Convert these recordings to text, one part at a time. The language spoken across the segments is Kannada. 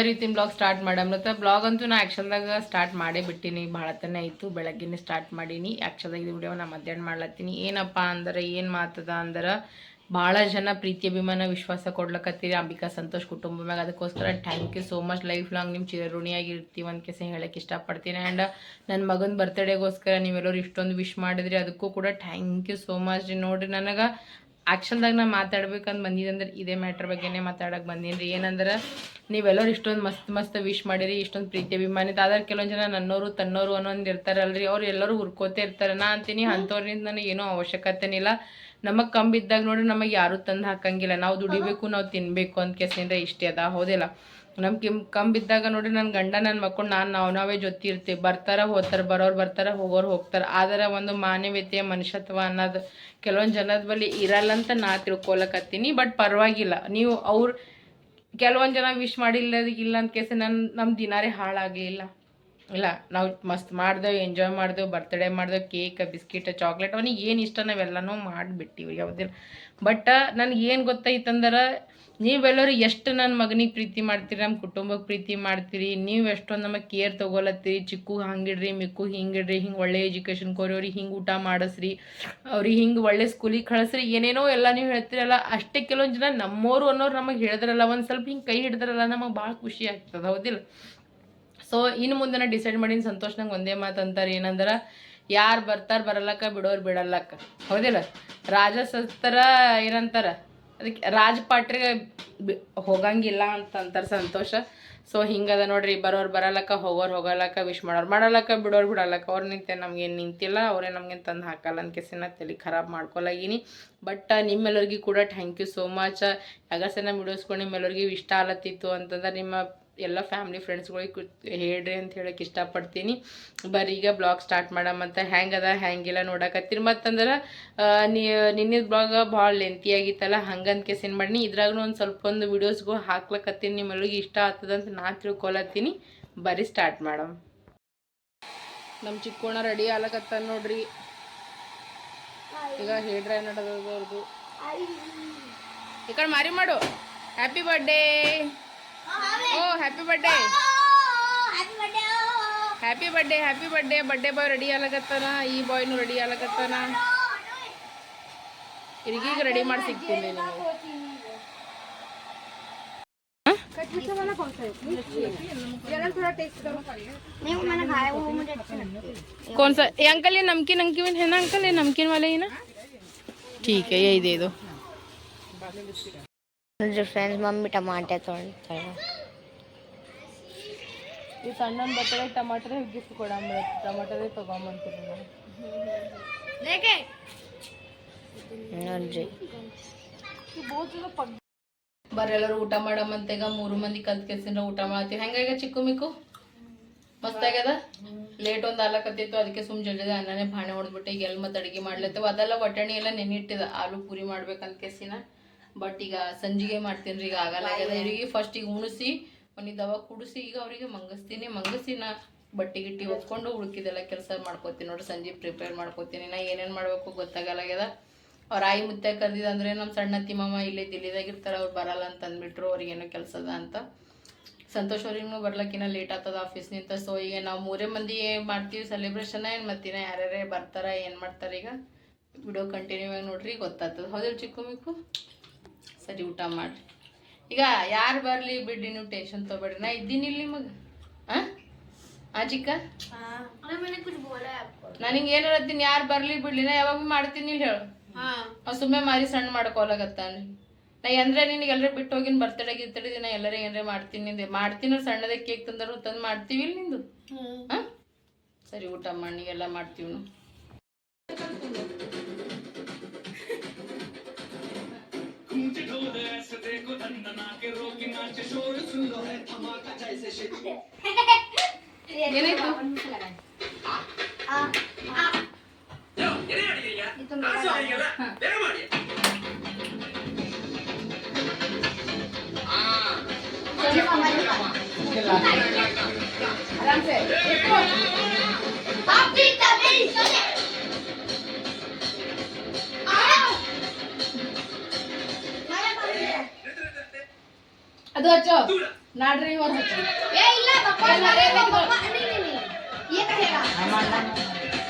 ರೀತಿನ ಬ್ಲಾಗ್ ಸ್ಟಾರ್ಟ್ ಮಾಡಮ್ಲತ್ತ ಬ್ಲಾಗ್ ಅಂತೂ ನಾ ಆ್ಯಕ್ಷನ್ದಾಗ ಸ್ಟಾರ್ಟ್ ಮಾಡೇ ಬಿಟ್ಟಿನಿ. ಭಾಳ ತನ ಆಯಿತು. ಬೆಳಗ್ಗೆನೇ ಸ್ಟಾರ್ಟ್ ಮಾಡೀನಿ. ಆ್ಯಕ್ಷನ್ದಾಗ ಇದು ವಿಡಿಯೋ ನಾ ಮಧ್ಯಾಹ್ನ ಮಾಡ್ಲತ್ತೀನಿ. ಏನಪ್ಪ ಅಂದ್ರೆ, ಏನು ಮಾತದ ಅಂದ್ರೆ, ಭಾಳ ಜನ ಪ್ರೀತಿ, ಅಭಿಮಾನ, ವಿಶ್ವಾಸ ಕೊಡ್ಲಕತ್ತೀರಿ. ಅಂಬಿಕಾ ಸಂತೋಷ್ ಕುಟುಂಬ ಮ್ಯಾಗ ಅದಕ್ಕೋಸ್ಕರ thank you so much life long ನಿಮ್ಮ ಚಿರಋಣಿಯಾಗಿರ್ತೀವಿ ಅಂತ ಕೆಸ ಹೇಳಕ್ಕೆ ಇಷ್ಟಪಡ್ತೀನಿ. ಆ್ಯಂಡ್ ನನ್ನ ಮಗನ ಬರ್ತ್ಡೇಗೋಸ್ಕರ ನೀವೆಲ್ಲರೂ ಇಷ್ಟೊಂದು ವಿಶ್ ಮಾಡಿದ್ರಿ. ಅದಕ್ಕೂ ಕೂಡ ಥ್ಯಾಂಕ್ ಯು ಸೋ ಮಚ್ ನೋಡಿರಿ, ನನಗೆ ಆ್ಯಕ್ಚುಲ್ದಾಗ ನಾ ಮಾತಾಡ್ಬೇಕಂತ ಬಂದಿದ್ದಂದ್ರೆ ಇದೇ ಮ್ಯಾಟ್ರ್ ಬಗ್ಗೆನೇ ಮಾತಾಡಕ್ಕೆ ಬಂದೀನಿ ರೀ ಏನಂದ್ರೆ ನೀವೆಲ್ಲರೂ ಇಷ್ಟೊಂದು ಮಸ್ತ್ ಮಸ್ತ್ ವಿಶ್ ಮಾಡಿರಿ, ಇಷ್ಟೊಂದು ಪ್ರೀತಿ ಅಭಿಮಾನಿತ. ಆದ್ರೆ ಕೆಲವೊಂದು ಜನ ನನ್ನೋರು, ತನ್ನೋರು ಅನ್ನೊಂದು ಇರ್ತಾರಲ್ರಿ. ಅವ್ರು ಎಲ್ಲರೂ ಹುರ್ಕೋತೇ ಇರ್ತಾರೆ. ನಾ ಅಂತೀನಿ ಅಂಥವ್ರಿಂದ ನನಗೆ ಏನೂ ಅವಶ್ಯಕತೆನಿಲ್ಲ ನಮಗೆ ಕಂಬಿದ್ದಾಗ ನೋಡ್ರಿ ನಮಗೆ ಯಾರೂ ತಂದು ಹಾಕಂಗಿಲ್ಲ. ನಾವು ದುಡಿಬೇಕು, ನಾವು ತಿನ್ನಬೇಕು ಅಂತ ಕೆಸಿಂದ್ರೆ ಇಷ್ಟೇ ಅದ. ಹೌದಿಲ್ಲ? ನಮ್ ಕಿಮ್ ಕಂಬಿದ್ದಾಗ ನೋಡಿ ನನ್ನ ಗಂಡ ನನ್ನ ಮಕ್ಕಳು ನಾನು ನಾವು ನಾವೇ ಜೊತೆ ಇರ್ತೀವಿ ಬರ್ತಾರ ಹೋಗ್ತಾರೆ, ಬರೋರು ಬರ್ತಾರ, ಹೋಗೋರು ಹೋಗ್ತಾರೆ. ಆದರೆ ಒಂದು ಮಾನವೀಯತೆಯ ಮನುಷ್ಯತ್ವ ಅನ್ನೋದು ಕೆಲವೊಂದು ಜನದ ಬಳಿ ಇರಲ್ಲ ಅಂತ ನಾ ತಿಳ್ಕೊಳಕತ್ತೀನಿ ಬಟ್ ಪರವಾಗಿಲ್ಲ. ನೀವು ಅವ್ರು ಕೆಲವೊಂದು ಜನ ವಿಶ್ ಮಾಡಿಲ್ಲ ಇಲ್ಲ ಅಂತ ಕೇಸ ನನ್ನ ನಮ್ಮ ದಿನಾರೇ ಹಾಳಾಗಲಿಲ್ಲ. ಇಲ್ಲ, ನಾವು ಮಸ್ತ್ ಮಾಡ್ದೇವು, ಎಂಜಾಯ್ ಮಾಡ್ದೇವು, ಬರ್ತ್ಡೇ ಮಾಡ್ದೇವು, ಕೇಕ್, ಬಿಸ್ಕಿಟ್, ಚಾಕ್ಲೇಟ್, ಅವನಿಗೆ ಏನು ಇಷ್ಟ ನಾವೆಲ್ಲನೂ ಮಾಡಿಬಿಟ್ಟಿವಿ, ಯಾವುದಿಲ್ಲ. ಬಟ್ ನನಗೆ ಏನು ಗೊತ್ತಾಯ್ತಂದ್ರೆ ನೀವೆಲ್ಲರೂ ಎಷ್ಟು ನನ್ನ ಮಗನಿಗೆ ಪ್ರೀತಿ ಮಾಡ್ತೀರಿ ನಮ್ಮ ಕುಟುಂಬಕ್ಕೆ ಪ್ರೀತಿ ಮಾಡ್ತೀರಿ, ನೀವು ಎಷ್ಟೊಂದು ನಮಗೆ ಕೇರ್ ತೊಗೊಲತ್ತೀರಿ, ಚಿಕ್ಕು ಹಂಗಿಡ್ರಿ, ಮಿಕ್ಕು ಹಿಂಗಿಡ್ರಿ, ಹಿಂಗೆ ಒಳ್ಳೆ ಎಜುಕೇಷನ್ ಕೊರಿ ಅವ್ರಿಗೆ ಹಿಂಗೆ ಊಟ ಮಾಡಿಸ್ರಿ, ಅವ್ರಿಗೆ ಹಿಂಗೆ ಒಳ್ಳೆ ಸ್ಕೂಲಿಗೆ ಕಳಿಸ್ರಿ, ಏನೇನೋ ಎಲ್ಲ ನೀವು ಹೇಳ್ತೀರಲ್ಲ, ಅಷ್ಟೇ ಕೆಲವೊಂದು ಜನ ನಮ್ಮೋರು ಅನ್ನೋರು ನಮಗೆ ಹೇಳಿದ್ರಲ್ಲ, ಒಂದು ಸ್ವಲ್ಪ ಹಿಂಗೆ ಕೈ ಹಿಡಿದ್ರಲ್ಲ, ನಮಗೆ ಭಾಳ ಖುಷಿ ಆಗ್ತದೆ, ಹೌದಿಲ್ಲ? ಸೊ ಇನ್ನು ಮುಂದೆನ ಡಿಸೈಡ್ ಮಾಡೀನಿ ಸಂತೋಷ್ ನಂಗೆ ಒಂದೇ ಮಾತು ಅಂತಾರೆ ಏನಂದ್ರೆ, ಯಾರು ಬರ್ತಾರೆ ಬರಲಕ್ಕ, ಬಿಡೋರು ಬಿಡಲ್ಲಕ್ಕ, ಹೌದಿಲ್ಲ? ರಾಜ ಏನಂತಾರೆ ಏನಂತಾರ? ಅದಕ್ಕೆ ಬಿ ಹೋಗಂಗಿಲ್ಲ ಅಂತ ಅಂತಾರೆ ಸಂತೋಷ. ಸೊ ಹಿಂಗದ ನೋಡ್ರಿ, ಬರೋರು ಬರಲಕ್ಕ, ಹೋಗೋರು ಹೋಗಲಕ್ಕ ವಿಶ್ ಮಾಡೋರು ಮಾಡಲಕ್ಕ, ಬಿಡೋರು ಬಿಡಲಕ್ಕ. ಅವ್ರು ನಿಂತೆ ನಮ್ಗೇನು ನಿಂತಿಲ್ಲ, ಅವರೇ ನಮ್ಗೇನು ತಂದು ಹಾಕಲ್ಲ. ಅನ್ಕೇಸಿನ ತಲೆ ಖರಾಬ್ ಮಾಡ್ಕೊಲಾಗೀನಿ ಬಟ್ ನಿಮ್ಮೆಲ್ಲರಿಗೂ ಕೂಡ ಥ್ಯಾಂಕ್ ಯು ಸೋ ಮಚ್ ಯಾಗಸೆ ನಮ್ಮ ವಿಡಿಯೋಸ್ಕೊಂಡು ನಿಮ್ಮೆಲ್ಲರಿಗೂ ಇಷ್ಟ ಆಲತ್ತಿತ್ತು ಅಂತಂದ್ರೆ ನಿಮ್ಮ ಎಲ್ಲ ಫ್ಯಾಮ್ಲಿ ಫ್ರೆಂಡ್ಸ್ಗಳಿಗೆ ಹೇಳ್ರಿ ಅಂತ ಹೇಳಕ್ಕೆ ಇಷ್ಟಪಡ್ತೀನಿ. ಬರೀ ಈಗ ಬ್ಲಾಗ್ ಸ್ಟಾರ್ಟ್ ಮಾಡಮಂತ ಹೆಂಗದ, ಹೆಂಗಿಲ್ಲ ನೋಡಕತ್ತೀರಿ. ಮತ್ತಂದ್ರೆ ನೀ, ನಿನ್ನಿದ ಬ್ಲಾಗ ಭಾಳ ಲೆಂತಿ ಆಗಿತ್ತಲ್ಲ ಹಂಗಂತ ಕೆಸಿನ್ ಮಾಡೀನಿ ಇದ್ರಾಗೂ ಒಂದು ಸ್ವಲ್ಪ ಒಂದು ವಿಡಿಯೋಸ್ಗೂ ಹಾಕ್ಲಕತ್ತೀನಿ. ನಿಮ್ಮೆಲ್ಲರಿಗೂ ಇಷ್ಟ ಆಗ್ತದಂತ ನಾ ತಿಳ್ಕೊಲತ್ತೀನಿ. ಬರೀ ಸ್ಟಾರ್ಟ್ ಮಾಡಮ್. ನಮ್ಮ ಚಿಕ್ಕೋಣ ರೆಡಿ ಆಗ್ಲಕತ್ತ ನೋಡ್ರಿ. ಈಗ ಹೇಳ್ರ ನಡೆದವ್ರದ್ದು ಈ ಕಡೆ ಮಾರಿ ಮಾಡು. Happy birthday oh happy birthday happy birthday happy birthday birthday boy ready ಆಗ್ಲಕತ್ತಾನ ಈ ಬಾಯ್ನು ರೆಡಿ ಆಗ್ಲಕತ್ತಾನ ಇರ್ಗೀಗ ರೆಡಿ ಮಾಡಿ ಸಿಗ್ತೀನಿ ನಿಮಗೆ कौन सा ये अंकल ये नमकीन नमकीन है ना अंकल ये नमकीन वाले ही ना ठीक है यही दे दो ನೋಡ್ರಿ ಫ್ರೆಂಡ್ಸ್ ಮಮ್ಮಿ ಟಮಾಟೆ ತೊಗೊಂತಾಳೆ ಈ ಸಣ್ಣನ ಬರ್ತಾರೆ ಟಮಾಟರೇ ಗಿಫ್ಟ್ ಕೊಡ ಟಮಾಟರೇ ತಗೊಂಬಂತೀರಿ ಬರೆಲ್ಲರೂ ಊಟ ಮಾಡಮಂತೆಗ ಮೂರು ಮಂದಿ ಕಲ್ತ್ ಕೆಲ್ಸಿಂದ ಊಟ ಮಾಡತ್ತೀವಿ. ಹೆಂಗಾಗ ಚಿಕ್ಕು ಮಿಕ್ಕು? ಮಸ್ತಾಗ್ಯದ? ಲೇಟ್ ಒಂದು ಆಲಕತ್ತಿತ್ತು ಅದಕ್ಕೆ ಸುಮ್ ಜಲ್ದಿದೆ ಅನ್ನನೇ ಬಾಣೆ ಹೊಡೆದ್ಬಿಟ್ಟು ಈಗ ಎಲ್ಲಿ ಮತ್ತೆ ಅಡಿಗೆ ಮಾಡ್ಲತ್ತೇವೆ. ಅದೆಲ್ಲ ಒಟ್ಟಣಿ ಎಲ್ಲ ನೆನೆ ಇಟ್ಟಿದ ಆಲೂ ಪೂರಿ ಮಾಡ್ಬೇಕಂತ ಕೆಸಿನ ಬಟ್ ಈಗ ಸಂಜಿಗೆ ಮಾಡ್ತೀನಿ ರೀ ಈಗ ಆಗಲ್ಲ. ಆಗ್ಯದ ಇವರಿಗೆ ಫಸ್ಟ್ ಈಗ ಉಣಿಸಿ ಒಂದು ದವ ಕುಡಿಸಿ ಈಗ ಅವರಿಗೆ ಮಂಗಸ್ತೀನಿ. ಮಂಗಸಿನ ನಾ ಬಟ್ಟೆ ಗಿಟ್ಟಿ ಒಪ್ಕೊಂಡು ಉಳ್ಕಿದೆಲ್ಲ ಕೆಲಸ ಮಾಡ್ಕೋತೀನಿ ನೋಡಿ ಸಂಜೆ ಪ್ರಿಪೇರ್ ಮಾಡ್ಕೋತೀನಿ. ನಾ ಏನೇನು ಮಾಡಬೇಕು ಗೊತ್ತಾಗಲ್ಲಾಗ್ಯದ. ಅವ್ರ ಆಯಿ ಮುತ್ತೆ ಕರೆದಿದ್ದು ಅಂದ್ರೆ ನಮ್ಮ ಸಣ್ಣ ತಿಮ್ಮಮ್ಮ ಮಾಮ ಇಲ್ಲೇ ದಿಲ್ಲಿದಾಗಿರ್ತಾರೆ ಅವ್ರು ಬರಲ್ಲ ಅಂತ ಅಂದ್ಬಿಟ್ರು ಅವ್ರಿಗೇನೋ ಕೆಲಸದ ಅಂತ. ಸಂತೋಷ್ ಅವ್ರಿಗೂ ಬರ್ಲಕ್ಕಿನ್ನ ಲೇಟ್ ಆಗ್ತದ ಆಫೀಸ್ನಿಂದ ಸೊ ಈಗ ನಾವು ಮೂರೇ ಮಂದಿ ಮಾಡ್ತೀವಿ ಸೆಲೆಬ್ರೇಷನ್ ಏನು ಮತ್ತಿನ ಯಾರ್ಯಾರೇ ಬರ್ತಾರ ಏನು ಮಾಡ್ತಾರೆ ಈಗ. ವಿಡಿಯೋ ಕಂಟಿನ್ಯೂ ಆಗಿ ನೋಡ್ರಿ ಗೊತ್ತಾಗ್ತದೆ. ಹೌದಿಲ್ಲ ಚಿಕ್ಕು ಮಿಕ್ಕು? ಸರಿ ಊಟ ಮಾಡಿರಿ. ಈಗ ಯಾರು ಬರಲಿ ಬಿಡ್ರಿ ನೀವು ಟೆನ್ಷನ್ ತೊಗೊಬೇಡ್ರಿ. ನಾ ಇದ್ದೀನಿ ಇಲ್ಲಿ ನಿಮಗೆ. ಹಾಂ ಆ ಚಿಕ್ಕ ನನಗೆ ಏನು ಹೇಳ್ತೀನಿ ಯಾರು ಬರಲಿ ಬಿಡ್ಲಿ ನಾ ಯಾವಾಗ ಮಾಡ್ತೀನಿ ಇಲ್ಲಿ ಹೇಳು. ಅವ್ ಸುಮ್ಮನೆ ಮಾರಿ ಸಣ್ಣ ಮಾಡ್ಕೊಲಾಗತ್ತಾನ ನಾ ಅಂದ್ರೆ ನಿನಗೆ ಎಲ್ಲರೂ ಬಿಟ್ಟು ಹೋಗಿನ ಬರ್ತಡೇ ಗಿರ್ತಡೇ ದಿನ ಎಲ್ಲರೂ ಏನಾರ ಮಾಡ್ತೀನಿ ನಿಂದೆ ಮಾಡ್ತೀನಿ ಸಣ್ಣದೇ ಕೇಕ್ ತಂದರು ತಂದು ಮಾಡ್ತೀವಿ ಇಲ್ಲಿ ನಿಂದು? ಹಾಂ ಸರಿ ಊಟ ಮಾಡಿ ಎಲ್ಲ ಮಾಡ್ತೀವಿ ನಾವು ऊंच ढोल ऐसे देखो धंधना के रोक नाच शोर सुन लो है धमाका जैसे शिट ये ये नहीं आड़ी गया ये तो आ आराम से आप भी तभी ಅದು ಹಚ್ಚು ನಾಡ್ರಿ ಏ ಇಲ್ಲ ಅಮ್ಮ, ಅಮ್ಮ, ಅಮ್ಮ.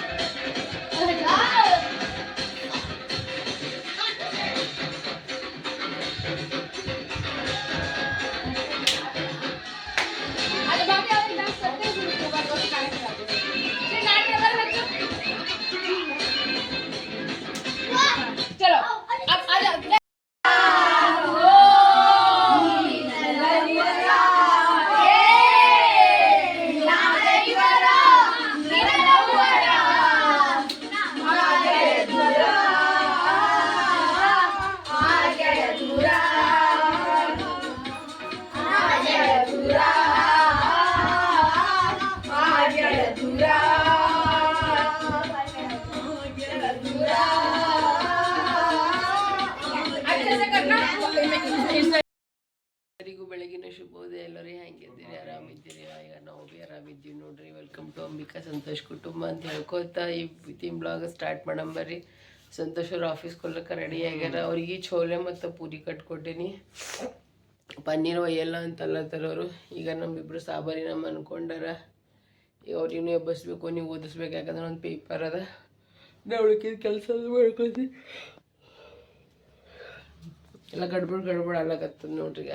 ಶುಭೋದಯ ಎಲ್ಲರೂ ಹೆಂಗಿದ್ದೀರಿ ಆರಾಮಿದ್ದೀರಿ? ಈಗ ನಾವು ಭೀ ಆರಾಮಿದ್ದೀವಿ ನೋಡ್ರಿ. ವೆಲ್ಕಮ್ ಟು ಅಂಬಿಕಾ ಸಂತೋಷ್ ಕುಟುಂಬ ಅಂತ ಹೇಳ್ಕೊತಾ ಈ ವಿತಿನ್ ಬ್ಲಾಗ್ ಸ್ಟಾರ್ಟ್ ಮಾಡಂಬರ್ರಿ ಸಂತೋಷ್ ಅವ್ರ ಆಫೀಸ್ ಕೊಲ್ಲಕ್ಕ ರೆಡಿ ಆಗ್ಯಾರ. ಅವ್ರಿಗೆ ಛೋಲೆ ಮತ್ತು ಪೂರಿ ಕಟ್ಕೊಟ್ಟೀನಿ. ಪನ್ನೀರ್ ಒಯ್ಯಲ್ಲ ಅಂತಲ್ಲತ್ತಾರ ಅವರು ಈಗ ನಮ್ಮಿಬ್ರು ಸಾಬಾರಿ ನಮ್ಮ ಅನ್ಕೊಂಡಾರ. ಈಗ ಅವ್ರಿಗೂ ಎಬ್ಬಸ್ಬೇಕು, ನೀವು ಓದಿಸ್ಬೇಕು. ಯಾಕಂದ್ರೆ ಒಂದು ಪೇಪರ್ ಅದ. ನಾವು ಕೆಲಸ ಮಾಡ್ಕೊಳ್ತೀವಿ ಎಲ್ಲ ಗಡ್ಬಡ್ ಗಡ್ಬಡ್ ಆಗ್ಲಕತ್ತದ ನೋಡ್ರಿ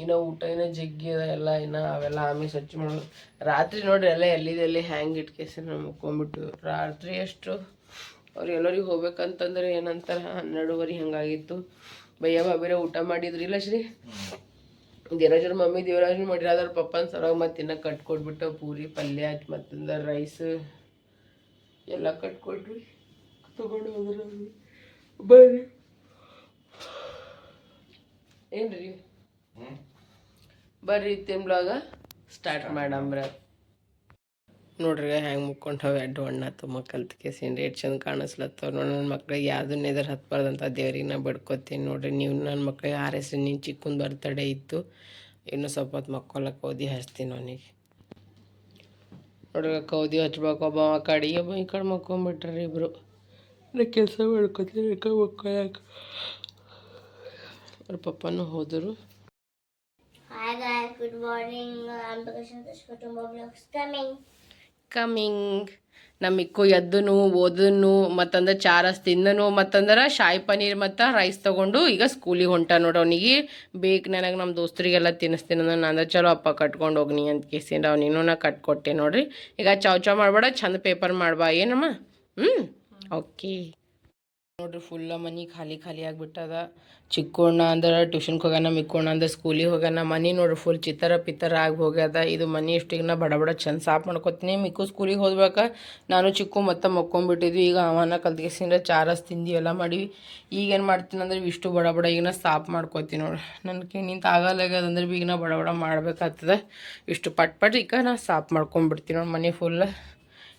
ಇನ್ನು ಊಟ ಏನೋ ಜಗ್ಗಿ ಎಲ್ಲ ಇನ್ನು ಅವೆಲ್ಲ ಆಮೇಲೆ ಸ್ವಚ್ಛ ಮಾಡೋದು. ರಾತ್ರಿ ನೋಡ್ರಿ ಎಲ್ಲ ಎಲ್ಲಿದೆಲ್ಲಿ ಹ್ಯಾಂಗ್ ಇಟ್ಕೇಸಿ ನಾವು ಮುಕ್ಕೊಂಬಿಟ್ಟು. ರಾತ್ರಿ ಎಷ್ಟು ಅವ್ರು ಎಲ್ಲರಿಗೆ ಹೋಗ್ಬೇಕಂತಂದ್ರೆ ಏನಂತಾರೆ, ಹನ್ನೆರಡುವರೆ ಹಂಗಾಗಿತ್ತು. ಭಯ್ಯ ಬಾಬಿರ, ಊಟ ಮಾಡಿದ್ರಿ? ಇಲ್ಲ ಶ್ರೀ. ದೇವರಾಜರ ಮಮ್ಮಿ ದೇವರಾಜನ ಮಾಡಿರ ಅದ್ರ ಪಪ್ಪನ ಸರಾಗ ಮತ್ತೆ ಇನ್ನ ಕಟ್ಕೊಟ್ಬಿಟ್ಟು ಪೂರಿ, ಪಲ್ಯ ಮತ್ತಂದ ರೈಸ್ ಎಲ್ಲ ಕಟ್ಕೊಟ್ರಿ ತಗೊಂಡು ಹೋದ್ರ ಬರ್ರಿ ಏನ್ರಿ ಬರ್ರಿ ತಿಂಬ್ಳಾಗ ಸ್ಟಾರ್ಟ್ ಮಾಡಂಬ್ರ ನೋಡ್ರಿ ಹೆಂಗೆ ಹೋಗಿ ಅಡ್ಡು ಅಣ್ಣ ತುಂಬ ಕಲ್ತ್ಕೇಸಿನ್ರಿ ಎಷ್ಟು ಚಂದ ಕಾಣಿಸ್ಲತ್ತವ. ನೋಡಿ ನನ್ನ ಮಕ್ಳಿಗೆ ಯಾವ್ದನ್ನ ಎದುರು ಹತ್ಬಾರ್ದಂತ ದೇವ್ರಿಗೆ ನಾ ಬಡ್ಕೋತೀನಿ. ನೋಡ್ರಿ, ನೀವು ನನ್ನ ಮಕ್ಳಿಗೆ ಆರ್ ಎಸ್ ನಿನ್ನ ಚಿಕ್ಕಂದು ಬರ್ತಡೇ ಇತ್ತು. ಇನ್ನೂ ಸ್ವಲ್ಪ ಹೊತ್ತು ಮಕ್ಕೊಳಕ್ಕೆ ಕೌದಿ ಹಚ್ತೀನಿ ಅವನಿಗೆ. ನೋಡ್ರಿ ಕೌದಿ ಹಚ್ಬೇಕು, ಒಬ್ಬ ಆ ಕಡೆ. ಒಬ್ಬ ಈ ಕಡೆ ಮಕ್ಕೊಂಬಿಟ್ರಿ ಇಬ್ರು. ನಾ ಕೆಲಸ ಮಾಡ್ಕೋತೀನಿ ಮಕ್ಕೊಳಕ್ಕೆ ಅವ್ರ ಪಪ್ಪನೂ ಹೋದರು. Good morning. I'm Kutumba Vlogs coming. Coming ನಮ್ಮ ಇಕ್ಕು ಎದ್ದನು ಓದನು ಮತ್ತಂದ್ರೆ ಚಾರಸ್ ತಿಂದನು ಮತ್ತಂದ್ರೆ ಶಾಯಿ ಪನೀರ್ ಮತ್ತು ರೈಸ್ ತೊಗೊಂಡು ಈಗ ಸ್ಕೂಲಿಗೆ ಹೊಂಟ ನೋಡು ಅವನಿಗೆ. ಬೇಕು ನನಗೆ ನಮ್ಮ ದೋಸ್ತರಿಗೆಲ್ಲ ತಿನ್ನಿಸ್ತೀನಿ ಅಂದ್ರೆ ನಾನು ಚಲೋ ಅಪ್ಪ ಕಟ್ಕೊಂಡು ಹೋಗ್ನಿ ಅಂತ ಕೇಸಿಂದ ಅವನಿನ್ನೂ ನಾ ಕಟ್ಕೊಟ್ಟೆ ನೋಡ್ರಿ. ಈಗ ಚಾವ್ ಚಾವ್ ಮಾಡಬೇಡ ಚಂದ ಪೇಪರ್ ಮಾಡ್ಬಾ, ಏನಮ್ಮ? ಹ್ಞೂ ಓಕೆ ನೋಡ್ರಿ ಫುಲ್ಲ ಮನೆ ಖಾಲಿ ಖಾಲಿ ಆಗಿಬಿಟ್ಟದ. ಚಿಕ್ಕೋಣ ಅಂದ್ರೆ ಟ್ಯೂಷನ್ಗೆ ಹೋಗೋಣ ಮಿಕ್ಕೋಣ ಅಂದ್ರೆ ಸ್ಕೂಲಿಗೆ ಹೋಗೋಣ ಮನೆ ನೋಡ್ರಿ ಫುಲ್ ಚಿತ್ತರ ಪಿತ್ತರ ಆಗಿ ಹೋಗ್ಯದ. ಇದು ಮನೆ ಇಷ್ಟಿಗೆ ನಾ ಬಡ ಬಡ ಚಂದ ಸಾಫ್ ಮಾಡ್ಕೊತೀನಿ. ಮಿಕ್ಕು ಸ್ಕೂಲಿಗೆ ಹೋದ್ಬೇಕ ನಾನು ಚಿಕ್ಕು ಮತ್ತೆ ಮಕ್ಕೊಂಬಿಟ್ಟಿದ್ವಿ. ಈಗ ಅವನ ಕಲ್ತ್ಗೆಸಿಂದ ಚಾರಸ್ ತಿಂದು ಎಲ್ಲ ಮಾಡಿವಿ. ಈಗೇನು ಮಾಡ್ತೀನಿ ಅಂದ್ರೆ ಇಷ್ಟು ಬಡ ಬಡ ಈಗ ನಾ ಸಾಫ್ ಮಾಡ್ಕೊತೀನಿ ನೋಡ್ರಿ. ನನಗೆ ನಿಂತು ಆಗಲ್ಲಾಗ್ಯದಂದ್ರೆ ಈಗ ನಾ ಬಡ ಬಡ ಮಾಡ್ಬೇಕಾಗ್ತದೆ. ಇಷ್ಟು ಪಟ್ ಪಟ್ ಈಗ ನಾ ಸಾಫ್ ಮಾಡ್ಕೊಂಬಿಡ್ತೀನಿ ನೋಡಿ ಮನೆ ಫುಲ್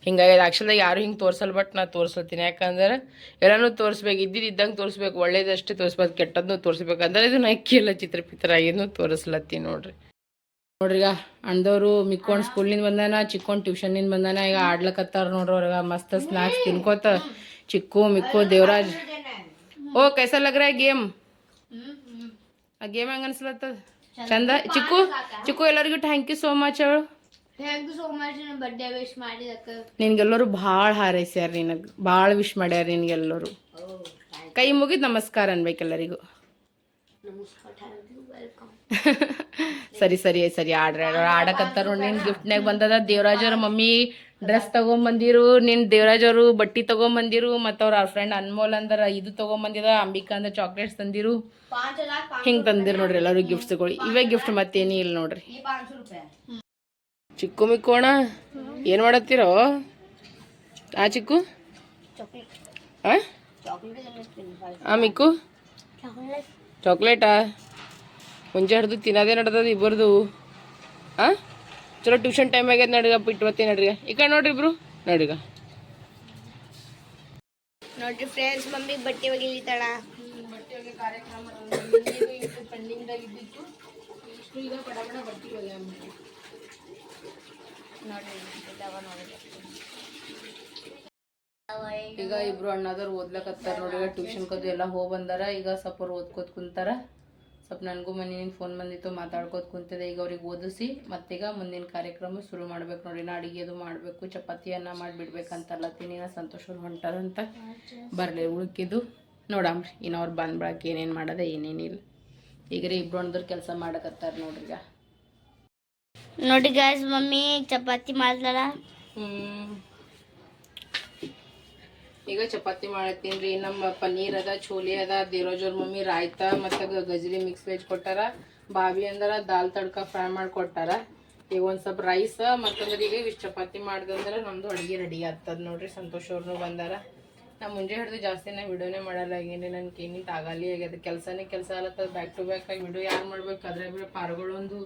ಹಿಂಗಾಗಿ ಆ್ಯಕ್ಚುಲಾಗಿ ಯಾರು ಹಿಂಗೆ ತೋರಿಸಲ್ಲ ಬಟ್ ನಾ ತೋರಿಸ್ಲತ್ತೀನಿ ಯಾಕಂದ್ರೆ ಎಲ್ಲನೂ ತೋರಿಸ್ಬೇಕು ಇದ್ದಿದ್ದು ಇದ್ದಂಗೆ ತೋರಿಸ್ಬೇಕು, ಒಳ್ಳೇದಷ್ಟೇ ತೋರಿಸ್ಬೇಕು. ಕೆಟ್ಟದನ್ನು ತೋರಿಸ್ಬೇಕಂದ್ರೆ ಇದು ನಾ ಎಲ್ಲ ಚಿತ್ರ ಪಿತ್ರ ತೋರಿಸ್ಲತ್ತೀನಿ ನೋಡ್ರಿ. ನೋಡ್ರಿ ಈಗ ಅಣ್ದವ್ರು ಮಿಕ್ಕೊಂಡು ಸ್ಕೂಲಿಂದ ಬಂದಾನ, ಚಿಕ್ಕೊಂಡು ಟ್ಯೂಷನ್ನಿಂದ ಬಂದಾನ, ಈಗ ಆಡ್ಲಕತ್ತಾರ ನೋಡ್ರಿ ಅವ್ರಿಗೆ ಮಸ್ತ್ ಸ್ನ್ಯಾಕ್ಸ್ ತಿನ್ಕೋತ ಚಿಕ್ಕು, ಮಿಕ್ಕು, ದೇವರಾಜ್. ಓ ಕೈಸಲ್ಲಗ್ರ ಲಗ್ ಗೇಮ್? ಆ ಗೇಮ್ ಹೆಂಗ ಅನ್ಸ್ಲತ್ತದ? ಚಂದ? ಚಿಕ್ಕು ಚಿಕ್ಕು ಎಲ್ಲರಿಗೂ ಥ್ಯಾಂಕ್ ಯು ಸೋ ಮಚ್ ಅವಳು. ಥ್ಯಾಂಕ್ ಯು ಸೋ ಮಚ್ ನನ್ನ ಬರ್ಡೇ ವಿಶ್ ಮಾಡಿದಕ್ಕೆ ನಿನ್ಗೆಲ್ಲರೂ ಭಾಳ ಹಾರೈಸ್ಯಾರ ನಿನಗೆ. ಭಾಳ ವಿಶ್ ಮಾಡ್ಯಾರ ನಿನ್ಗೆಲ್ಲರೂ. ಕೈ ಮುಗಿದು ನಮಸ್ಕಾರ ಅನ್ಬೇಕೆಲ್ಲರಿಗೂ. ಸರಿ ಸರಿ ಸರಿ ಆಡ್ರಿ ಆಡ್ರಿ ಆಡಕತ್ತಾರ ನೋಡಿ ನಿನ್ ಗಿಫ್ಟ್ನಾಗ ಬಂದದ ದೇವರಾಜ್ ಅವ್ರ ಮಮ್ಮಿ ಡ್ರೆಸ್ ತಗೊಂಬಂದಿರು ನಿನ್ ದೇವರಾಜ್ ಅವರು ಬಟ್ಟಿ ತಗೊಂಬಂದಿರು ಮತ್ತು ಅವ್ರ ಅವ್ರ ಫ್ರೆಂಡ್ ಅನ್ಮೋಲ್ ಅಂದ್ರ ಇದು ತಗೊಂಬಂದಿದ ಅಂಬಿಕಾ ಅಂದ್ರ ಚಾಕ್ಲೇಟ್ಸ್ ತಂದಿರು. ಹಿಂಗ್ ತಂದಿರು ನೋಡ್ರಿ ಎಲ್ಲರೂ ಗಿಫ್ಟ್ಸ್ಗಳು ಇವೇ ಗಿಫ್ಟ್ ಮತ್ತೇನಿ ಇಲ್ಲ ನೋಡ್ರಿ. ಚಿಕ್ಕು ಮಿಕ್ಕೋಣ ಏನು ಮಾಡತ್ತೀರೋ? ಆ ಚಿಕ್ಕು? ಚಾಕ್ಲೇಟ್ ಆ ಮಿಕ್ಕು? ಚಾಕ್ಲೇಟ್? ಚಾಕ್ಲೇಟಾ ಮುಂಜೆ ಹಿಡ್ದು ತಿನ್ನೋದೇ ನಡ್ದದ ಇಬ್ಬರದು. ಹಾಂ ಚಲೋ ಟ್ಯೂಷನ್ ಟೈಮ್ ಆಗ್ಯದ ನಡಗ ಬಿಟ್ಟು ಬರ್ತೀನಿ ನಡ್ರಿಗ ಈ ಕಡೆ ನೋಡ್ರಿ ಇಬ್ರು. ನಡ್ರಿಗ ನೋಡ್ರಿ ಫ್ರೆಂಡ್ಸ್ ಮಮ್ಮಿ ಬಟ್ಟೆ ಒಗಿಲಿತ್ತಾಳ. ಈಗ ಇಬ್ರು ಅಣ್ಣದವ್ರು ಓದ್ಲಕತ್ತಾರ ನೋಡಿ ಟ್ಯೂಷನ್ ಕದ್ದು ಎಲ್ಲ ಹೋಗಿ ಬಂದಾರ, ಈಗ ಸ್ವಲ್ಪ ಓದ್ಕೋತ ಕುಂತಾರ. ಸ್ವಲ್ಪ ನನಗೂ ನಿನ್ ಫೋನ್ ಬಂದಿತ್ತು, ಮಾತಾಡ್ಕೋತ ಕುಂತಿದೆ ಈಗ ಅವ್ರಿಗೆ ಓದಿಸಿ, ಮತ್ತೀಗ ಮುಂದಿನ ಕಾರ್ಯಕ್ರಮ ಶುರು ಮಾಡ್ಬೇಕು ನೋಡಿ ನಾ ಅಡಿಗೆ ಅದು ಮಾಡಬೇಕು, ಚಪಾತಿ ಅನ್ನ ಮಾಡಿಬಿಡ್ಬೇಕಂತಲ್ಲತ್ತೀನಿ ಸಂತೋಷವ್ರು ಸಂತೋಷ ಅವ್ರು ಹೊಂಟಾರಂತ ಬರಲಿ ಉಳ್ಕಿದ್ದು. ನೋಡಮ್ರಿ ಇನ್ನು ಅವ್ರು ಬಂದ್ಬಿಡಕ್ಕೆ ಏನೇನು ಮಾಡೋದ, ಏನೇನಿಲ್ಲ. ಈಗ ರೀ ಇಬ್ರು ಅಣ್ಣದವ್ರು ಕೆಲಸ ಮಾಡಕತ್ತಾರ ನೋಡ್ರಿ ಈಗ ನೋಡಿ ಗಾಯ್ಸ್ ಮಮ್ಮಿ ಚಪಾತಿ ಮಾಡ್ತಾಳ ಹ್ಮ್. ಈಗ ಚಪಾತಿ ಮಾಡತ್ತೀನಿ ನಮ್ಮ ಪನ್ನೀರ್ ಅದ ಚೋಲಿ ಅದ ದೇರೋಜೋರ್ ಮಮ್ಮಿ ರಾಯ್ತ ಮತ್ತು ಗಜರಿ ಮಿಕ್ಸ್ ವೆಜ್ ಕೊಟ್ಟಾರ. ಬಾವಿ ಅಂದ್ರ ದಾಲ್ ತಡ್ಕ ಫ್ರೈ ಮಾಡಿ ಕೊಟ್ಟಾರ. ಈಗ ಒಂದು ಸ್ವಲ್ಪ ರೈಸ್ ಮತ್ತಂದ್ರೆ ಈಗ ಇಷ್ಟು ಚಪಾತಿ ಮಾಡ್ದಂದ್ರೆ ನಮ್ದು ಅಡುಗೆ ರೆಡಿ ಆಗ್ತದ ನೋಡ್ರಿ. ಸಂತೋಷ್ ಅವ್ರನ್ನೂ ಬಂದಾರ. ನಾ ಮುಂಜೆ ಹಿಡಿದು ಜಾಸ್ತಿ ನಾ ವಿಡಿಯೋನೇ ಮಾಡಲ್ಲ ಏನೇ ನನ್ಗೆ ಏನಿತ್ತು ಆಗಲಿ ಆಗ್ಯದ. ಕೆಲಸನೇ ಕೆಲಸ ಅಲ್ಲತ್ತದ ಬ್ಯಾಕ್ ಟು ಬ್ಯಾಕ್ ಆಗಿ ವಿಡಿಯೋ ಯಾರು ಮಾಡ್ಬೇಕು? ಅದ್ರಾಗ ಪಾರ್ಗಳೊಂದು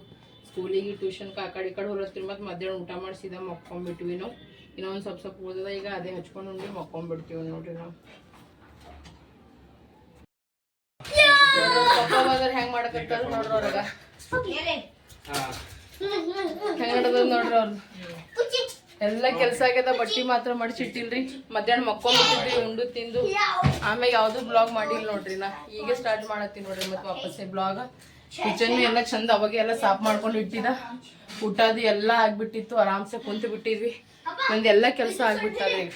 ಸ್ಕೂಲಿಗೆ ಟ್ಯೂಷನ್ಗೆ ಆ ಕಡೆ ಈ ಕಡೆ ಹೊರಸ್ತೀವಿ ಮತ್ತು ಮಧ್ಯಾಹ್ನ ಊಟ ಮಾಡಿಸಿದ ಮಕ್ಕೊಂಬಿಟ್ವಿ ನಾವು. ಇನ್ನೊಂದು ಸ್ವಲ್ಪ ಸ್ವಲ್ಪ ಉಳ್ದದ ಈಗ ಅದೇ ಹಚ್ಕೊಂಡು ಉಂಡು ಮಕ್ಕೊಂಬಿಡ್ತೀವಿ ನೋಡ್ರಿ ನಾವು. ಹೆಂಗೆ ನೋಡ್ರಿ ಹೆಂಗೆ ನೋಡ್ರಿ ಎಲ್ಲ ಕೆಲಸ ಆಗ್ಯದ, ಬಟ್ಟಿ ಮಾತ್ರ ಮಡಿಸಿಟ್ಟಿಲ್ರಿ. ಮಧ್ಯಾಹ್ನ ಮಕ್ಕೊಂಡ್ಬಿಟ್ಟಿದ್ರಿ ಉಂಡು ತಿಂದು. ಆಮೇಲೆ ಯಾವ್ದು ಬ್ಲಾಗ್ ಮಾಡಿಲ್ಲ ನೋಡ್ರಿ ನಾ. ಈಗ ಸ್ಟಾರ್ಟ್ ಮಾಡತ್ತೀನಿ ನೋಡ್ರಿ ಮತ್ತೆ ವಾಪಸ್ ಬ್ಲಾಗ್ ಕಿಚನ್ ಎಲ್ಲ ಚಂದ ಅವಾಗ ಎಲ್ಲ ಸಾಫ್ ಮಾಡ್ಕೊಂಡು ಇಟ್ಟಿದ. ಊಟ ಅದು ಎಲ್ಲ ಆಗ್ಬಿಟ್ಟಿತ್ತು. ಆರಾಮ್ಸೆ ಕುಂತು ಬಿಟ್ಟಿದ್ವಿ. ನಂದು ಎಲ್ಲ ಕೆಲಸ ಆಗ್ಬಿಡ್ತದೆ ಈಗ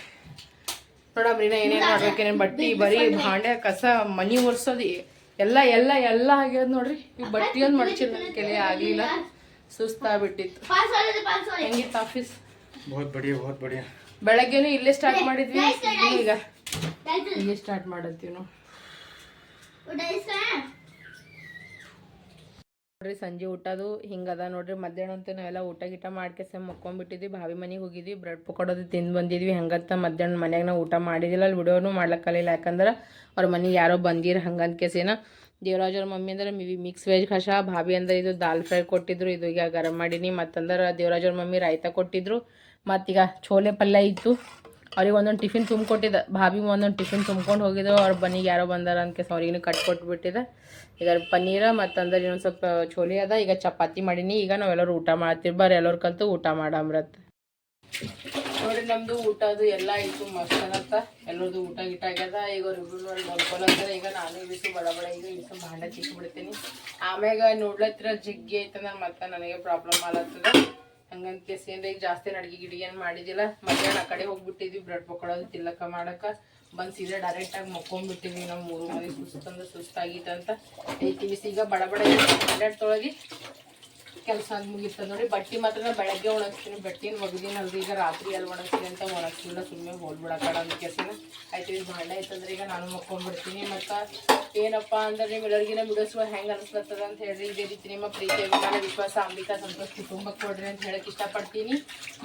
ನೋಡಮ್ರಿ ನಾ ಏನೇನು ಮಾಡ್ಬೇಕು ಬಟ್ಟೆ ಬಟ್ಟಿ ಬರೀ ಭಾಂಡೆ ಕಸ ಮನಿ ಒರೆಸೋದು ಎಲ್ಲ ಎಲ್ಲ ಎಲ್ಲ ಆಗ್ಯದ ನೋಡ್ರಿ. ಈಗ ಬಟ್ಟಿ ಒಂದು ಮಡಚಿದ ಕೆಲ ಆಗಲಿಲ್ಲ. ಸುಸ್ತಾಗ್ಬಿಟ್ಟಿತ್ತು ಹೆಂಗಿತ್ತು ಆಫೀಸ್ ಬಹುತ್ ಇಲ್ಲೇ ಸ್ಟಾರ್ಟ್ ಮಾಡಿದ್ವಿ. ಈಗ ಇಲ್ಲೇ ಸ್ಟಾರ್ಟ್ ಮಾಡತ್ತೀವಿ ನಾವು. Oh, ನೋಡ್ರಿ, ಸಂಜೆ ಊಟದು ಹಿಂಗದ ನೋಡ್ರಿ. ಮಧ್ಯಾಹ್ನ ಅಂತ ನಾವೆಲ್ಲ ಊಟ ಗೀಟ ಮಾಡ್ಕೆಸ ಮುಕ್ಕೊಂಡ್ಬಿಟ್ಟಿದ್ವಿ ಭಾವಿ ಮನೆಗೆ ಹೋಗಿದ್ವಿ. ಬ್ರೆಡ್ ಪಕೋಡೋದು ತಿಂದು ಬಂದಿದ್ವಿ. ಹಂಗಂತ ಮಧ್ಯಾಹ್ನ ಮನ್ಯಾಗ ನಾವು ಊಟ ಮಾಡಿದಿಲ್ಲ. ಅಲ್ಲಿ ವಿಡಿಯೋನು ಮಾಡ್ಲಕ್ಕಲಿಲ್ಲ ಯಾಕಂದ್ರೆ ಅವ್ರ ಮನೆಗೆ ಯಾರೋ ಬಂದಿರ ಹಂಗಂತ ಕೇಸೇನ. ದೇವರಾಜ್ ಅವ್ರ ಮಮ್ಮಿ ಅಂದ್ರೆ ಮಿಕ್ಸ್ ವೆಜ್ ಕಷ ಭಾವಿ ಅಂದ್ರೆ, ಇದು ದಾಲ್ ಫ್ರೈ ಕೊಟ್ಟಿದ್ರು. ಇದು ಈಗ ಗರಂ ಮಾಡೀನಿ. ಮತ್ತಂದ್ರೆ ದೇವರಾಜ್ ಅವ್ರ ಮಮ್ಮಿ ರಾಯ್ತ ಕೊಟ್ಟಿದ್ರು. ಮತ್ತೀಗ ಛೋಲೆ ಪಲ್ಯ ಇತ್ತು. ಅವ್ರಿಗೆ ಒಂದೊಂದು ಟಿಫಿನ್ ತುಂಬಿಕೊಟ್ಟಿದ್ದೆ. ಭಾಬಿ ಒಂದೊಂದು ಟಿಫಿನ್ ತುಂಬ್ಕೊಂಡು ಹೋಗಿದ್ರು. ಅವ್ರ ಬನ್ನಿಗೆ ಯಾರೋ ಬಂದಾರ ಅಂತ ಅವ್ರಿಗೆ ಕಟ್ ಕೊಟ್ಬಿಟ್ಟಿದೆ. ಈಗ ಪನ್ನೀರ ಮತ್ತಂದ್ರೆ ಇನ್ನೊಂದು ಸ್ವಲ್ಪ ಚೋಲಿ ಅದ. ಈಗ ಚಪಾತಿ ಮಾಡೀನಿ. ಈಗ ನಾವೆಲ್ಲರೂ ಊಟ ಮಾಡ್ತೀವಿ. ಬರ್ರಿ, ಎಲ್ಲರೂ ಕಲ್ತು ಊಟ ಮಾಡಮ್ರತ್ ನೋಡಿ ನಮ್ಮದು ಊಟ ಅದು ಎಲ್ಲ ಇತ್ತು ಮಸ್ತ್ ಅನ್ನತ್ತ ಎಲ್ಲರದು ಊಟ ಗೀಟ ಆಗ್ಯದ. ಈಗ ಅವ್ರು ಇಬ್ರು ನೋಡಿ ಈಗ ನಾನು ಇಳಿಸು ಬಡ ಬಡ ಈಗ ಇಳಿಸು ಚಿಕ್ಕ ಬಿಡ್ತೀನಿ ಆಮ್ಯಾಗ ನೋಡ್ಲತ್ತಿರ ಜಿಗ್ಗಿ ಐತಂದ್ರೆ ಮತ್ತೆ ನನಗೆ ಪ್ರಾಬ್ಲಮ್ ಆಗತ್ತದ ಹಂಗಂತ ಕೆಸಿಯಿಂದ ಈಗ ಜಾಸ್ತಿ ಅಡ್ಗೆ ಗಿಡಿ ಏನು ಮಾಡಿದಿಲ್ಲ ಮಧ್ಯಾಹ್ನ ಆ ಕಡೆ ಹೋಗ್ಬಿಟ್ಟಿದ್ವಿ, ಬ್ರೆಡ್ ಪಕೋಡೋದು ತಿಲ್ಲಕ ಮಾಡಕ ಬಂದು ಸೀದಾ ಡೈರೆಕ್ಟಾಗಿ ಮಕ್ಕೊಂಡ್ಬಿಟ್ಟಿದ್ವಿ ನಮ್ಮ ಮೂರು ಮಂದಿ ಸುಸ್ತಂದ್ರೆ ಸುಸ್ತಾಗಿತ್ತಂತ ಐತಿ ಬಿಸಿ ಈಗ ಬಡ ಬಡ ತೊಳಗಿ. ಕೆಲಸ ಮುಗಿತದೆ ನೋಡಿ. ಬಟ್ಟೆ ಮಾತ್ರ ನಾ ಬೆಳಗ್ಗೆ ಒಣಗಿಸ್ತೀನಿ. ಬಟ್ಟೆನ ಒಗದಿನಲ್ರಿ ಈಗ ರಾತ್ರಿ ಎಲ್ಲಿ ಒಣಗಿಸ್ತೀನಿ ಅಂತ ಒಣಗಿಸಿಲ್ಲ. ಸುಮ್ಮನೆ ಹೋಲ್ಬಿಡಕ್ಕಾಡ ಅಂತ ಕೆಸನ ಆಯ್ತು ಇದು ಭಾಂಡೆ ಐತಂದ್ರೆ ಈಗ ನಾನು ಮಕ್ಕೊಂಡ್ಬಿಡ್ತೀನಿ ಮತ್ತು ಏನಪ್ಪ ಅಂದ್ರೆ ನಿಮ್ಮ ಎಲ್ಲರಿಗಿನ ಬಿಡಿಸುವ ಹೆಂಗೆ ಅನಿಸ್ಲತ್ತದ ಅಂತ ಹೇಳಿ ಇದೇ ರೀತಿ ನಿಮ್ಮ ಪ್ರೀತಿ ಅಭಿಮಾನ ವಿಶ್ವಾಸ, ಅಂಬಿಕಾ, ಸಂತೋಷ ಕುಟುಂಬಕ್ಕೆ ಕೊಡ್ರಿ ಅಂತ ಹೇಳಕ್ಕೆ ಇಷ್ಟಪಡ್ತೀನಿ.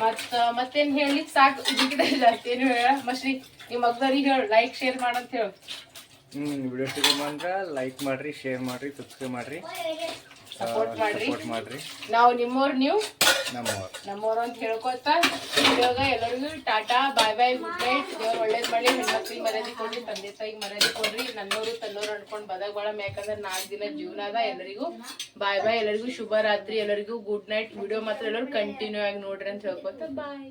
ಮತ್ತು ಮತ್ತೇನು ಹೇಳಿ ಸಾಕು. ಜಾಸ್ತಿ ಏನು ಹೇಳ. ಮಶ್ರೀ, ನಿಮ್ಮ ಮಗ್ದವ್ರಿಗೆ ಹೇಳು. ಲೈಕ್ ಶೇರ್ ಮಾಡಂತ ಹೇಳು. ಹ್ಞೂ ವಿಡಿಯೋ ಸಿಗೋ ಲೈಕ್ ಮಾಡ್ರಿ ಶೇರ್ ಮಾಡ್ರಿ ಸಬ್ಸ್ಕ್ರೈಬ್ ಮಾಡ್ರಿ. ಸಪೋರ್ಟ್ ಮಾಡ್ರಿ. ಸಪೋರ್ಟ್ ಮಾಡ್ರಿ. ನಾವು ನಿಮ್ಮವ್ರು ನೀವು. ನಮ್ಮವ್ರು ನಮ್ಮವ್ರು ಅಂತ ಹೇಳ್ಕೊತ ಇವಾಗ ಎಲ್ಲರಿಗೂ tata bye bye good night. ದೇವ್ರು ಒಳ್ಳೇದು ಮಾಡಿ ಹೆಣ್ಮಕ್ಳಿಗೆ ಮರ್ಯಾದೆ ಕೊಡ್ರಿ ತಂದೆ ತಾಯಿಗೆ ಮರ್ಯಾದೆ ಕೊಡ್ರಿ. ನನ್ನವರು ತನ್ನೋರು ಅನ್ಕೊಂಡು ಬದಾಗ ಬಾಳ ಯಾಕಂದ್ರೆ ನಾಲ್ಕು ದಿನ ಜೀವನ ಅದ ಎಲ್ಲರಿಗೂ ಬಾಯ್ ಬಾಯ್. ಎಲ್ಲರಿಗೂ ಶುಭ ರಾತ್ರಿ. ಎಲ್ಲರಿಗೂ ಗುಡ್ ನೈಟ್. ವಿಡಿಯೋ ಮಾತ್ರ ಎಲ್ಲರೂ ಕಂಟಿನ್ಯೂ ಆಗಿ ನೋಡ್ರಿ ಅಂತ ಹೇಳ್ಕೊತ ಬಾಯ್.